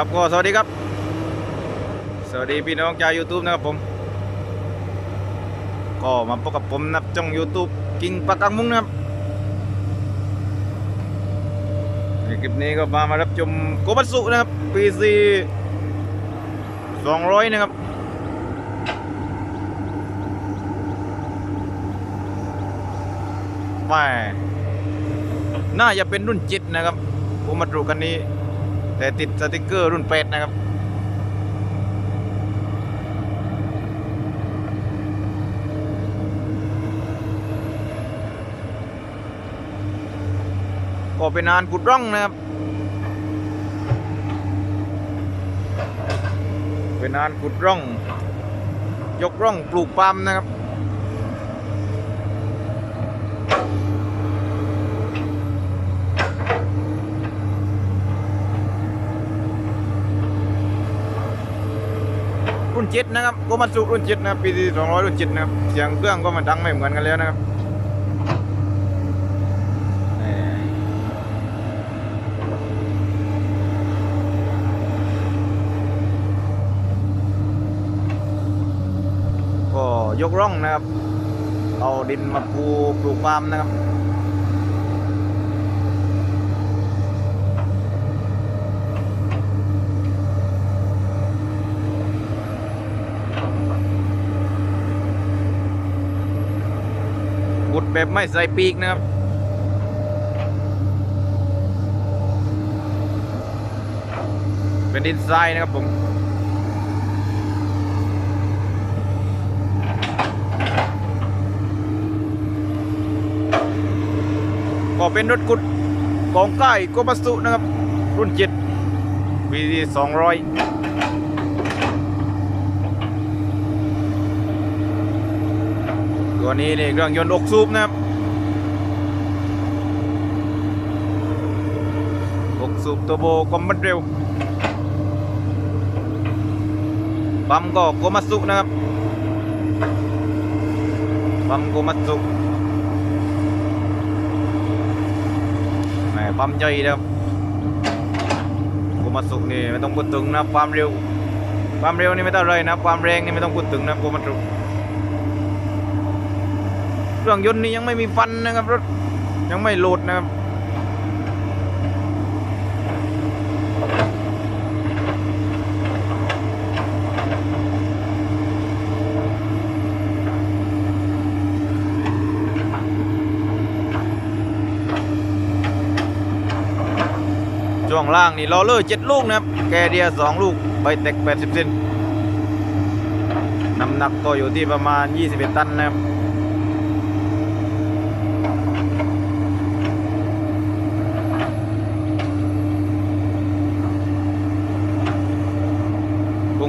ครับก็สวัสดีครับ สวัสดีพี่น้องชาว YouTube นะครับผม ก็มาพบกับผมนับจ้อง YouTube กิงปากกังมุงนะครับในคลิปนี้ก็มามารับชมโกบัตสุนะครับ PC 200 นะครับไม่น่าจะเป็นรุ่นจิตนะครับผมมาดูกันนี้ แต่ติดสติกเกอร์รุ่นเป็ดนะครับ ก็เป็นงานขุดร่องนะครับ เป็นงานขุดร่อง ยกร่องปลูกปาล์มนะครับ รุ่นเจ็ดนะครับโกมัตสุรุ่นเจ็ดนะครับปีที่สองร้อยรุ่นเจ็ดนะครับเสียงเครื่องก็มันดังไม่เหมือนกันแล้วนะครับก็ยกร่องนะครับ เอาดินมาปูปลูกปาล์มนะครับ บุดแบบไม่ใส่ปีกนะครับเป็นดินทรายนะครับผมก็เป็นรถกุดของใกล้โกมัสุนะครับ รุ่นเจ็ดวีสองร้อย ตัวนี้นี่เครื่องยนต์อกซูบนะครับอกซูบตัวโบคอมบัตเร็วปั๊มก็โกมัตสุนะครับปั๊มโกมัตสุแหมปั๊มใหญ่นะครับโกมัตสุนี่ไม่ต้องพูดถึงนะความเร็วความเร็วนี่ไม่ต้องเลยนะความแรงนี่ไม่ต้องพูดถึงนะโกมัตสุ รื่องยนต์นี่ยังไม่มีฟันนะครับรถยังไม่โหลดนะครับช่วงล่างนี่ลอเลอร์เจ็ดลูกนะครับ แกเดียสองลูก ใบเต็กแปดสิบเซนน้ำหนักก็อยู่ที่ประมาณ 21 ตันนะครับ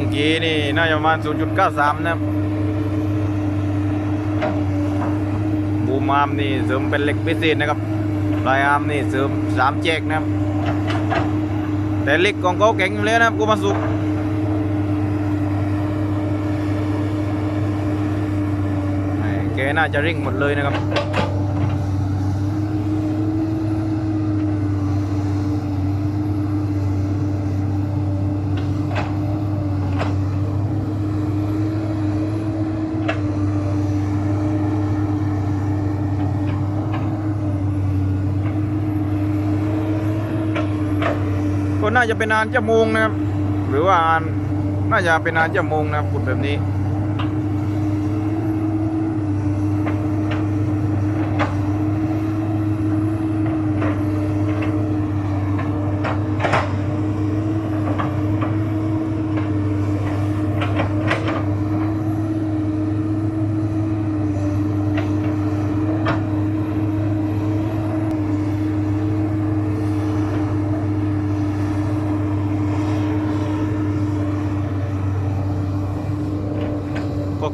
บุงกีนี่น่าจะประมาณ 0.93 นะครับบูมอาร์มนี่เสริมเป็นเหล็กพิเศษนะครับปลายอาร์มนี่เสริม3แจกนะครับ แต่เหล็กของเขาแข็งอยู่แล้วนะครับกูมาสุแหม่แกน่าจะริ่งหมดเลยนะครับ ก็น่าจะเป็นนานจะโมงนะครับ หรือว่าอานน่าจะเป็นนานจะโมงนะครับขุดแบบนี้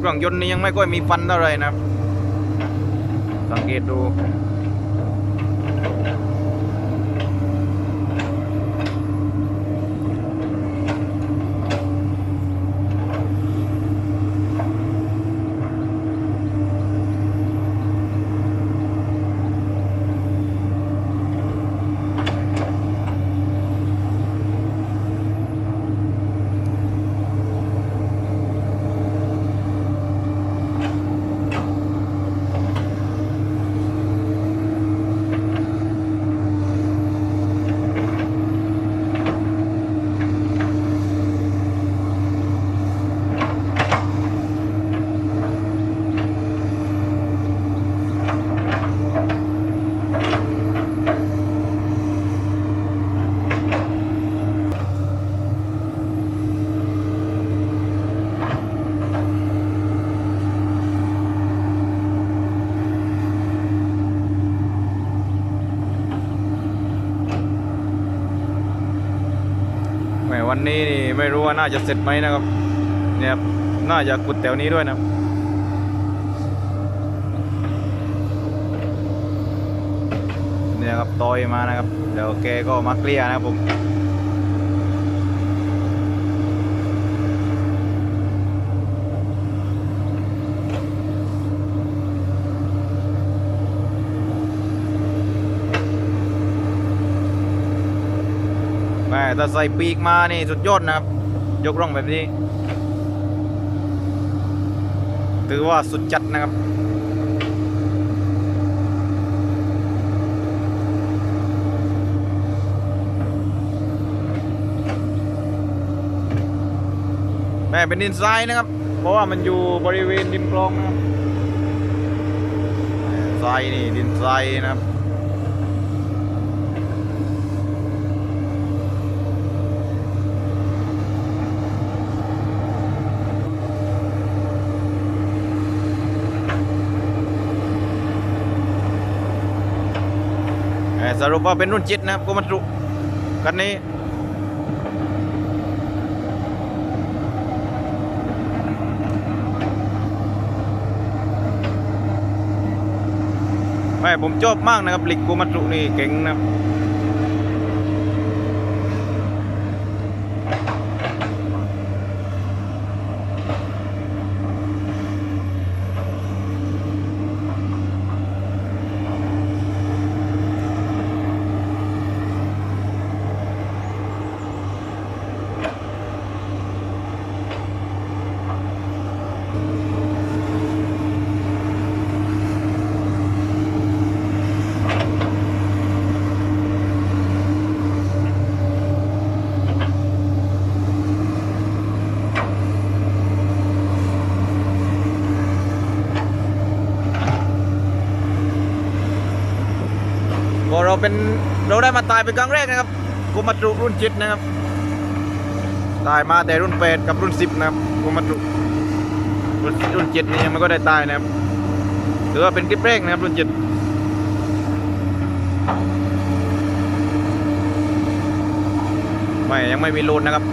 เครื่องยนต์นี่ยังไม่ค่อยมีฟันเท่าไหรนะครับสังเกตดู น่าจะเสร็จไหมนะครับเนี่ยครับน่าจะขุดแถวนี้ด้วยนะเนี่ยครับตอยมานะครับเดี๋ยวแกก็มาเคลียร์นะครับผมถ้าใส่ปีกมานี่สุดยอดนะครับ ยกร่องแบบนี้ ถือว่าสุดจัดนะครับ แม่เป็นดินทรายนะครับ เพราะว่ามันอยู่บริเวณริมคลองนะครับทรายนี่ดินทรายนะครับ สรุปว่าเป็นรุ่นจิตนะครับกูมันรุคันนี้ไม่ผมชอบมากนะครับลิกกูมัตรุนี่เก่งนะครับก็ เราเป็นเราได้มาตายเป็นครั้งแรกนะครับกูมาตรุรุ่นจิตนะครับตายมาแต่รุ่นแปดกับรุ่นสิบนะครับกูมาตรุรุ่นรุ่นเจ็ดนี่ยังไม่ก็ได้ตายนะครับถือว่าเป็นคลิปแรกนะครับรุ่นจิตไม่ยังไม่มีโหลนนะครับ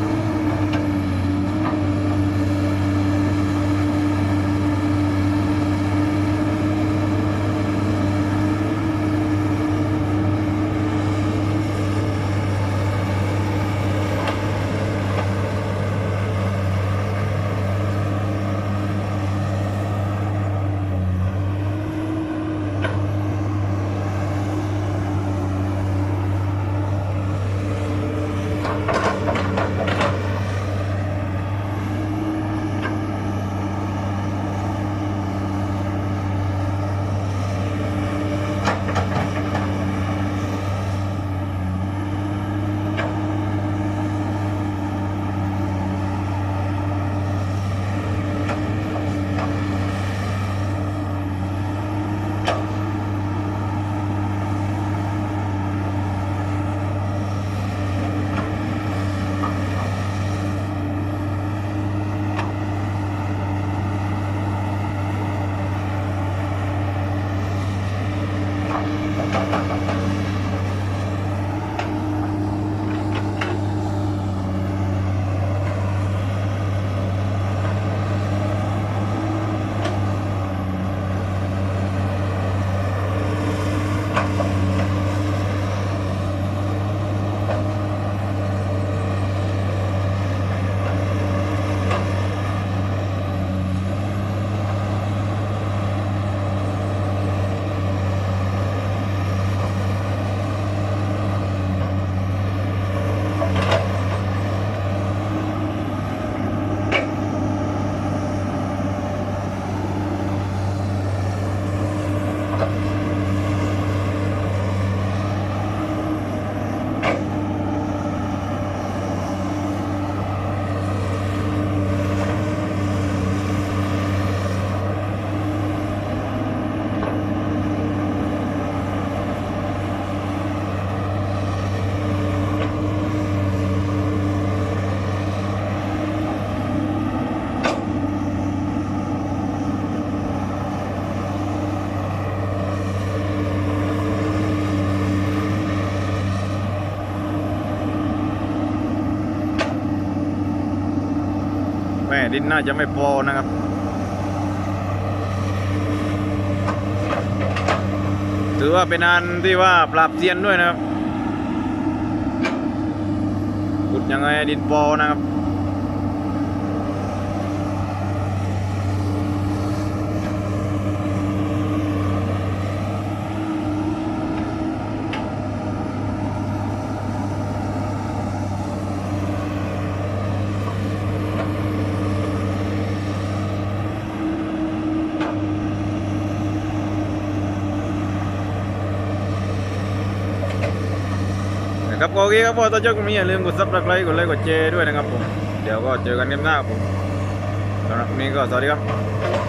ดินน่าจะไม่พอนะครับถือว่าเป็นอันที่ว่าปราบเซียนด้วยนะครับขุดยังไงดินพอนะครับับโอเคครับพอตอนเจ้าก็มีอย่าลืมกดซับสไครต์กดไลค์กดแชร์ด้วยนะครับผม เดี๋ยวก็เจอกันเกมหน้าครับผมสำหรับวันนี้ก็สวัสดีครับ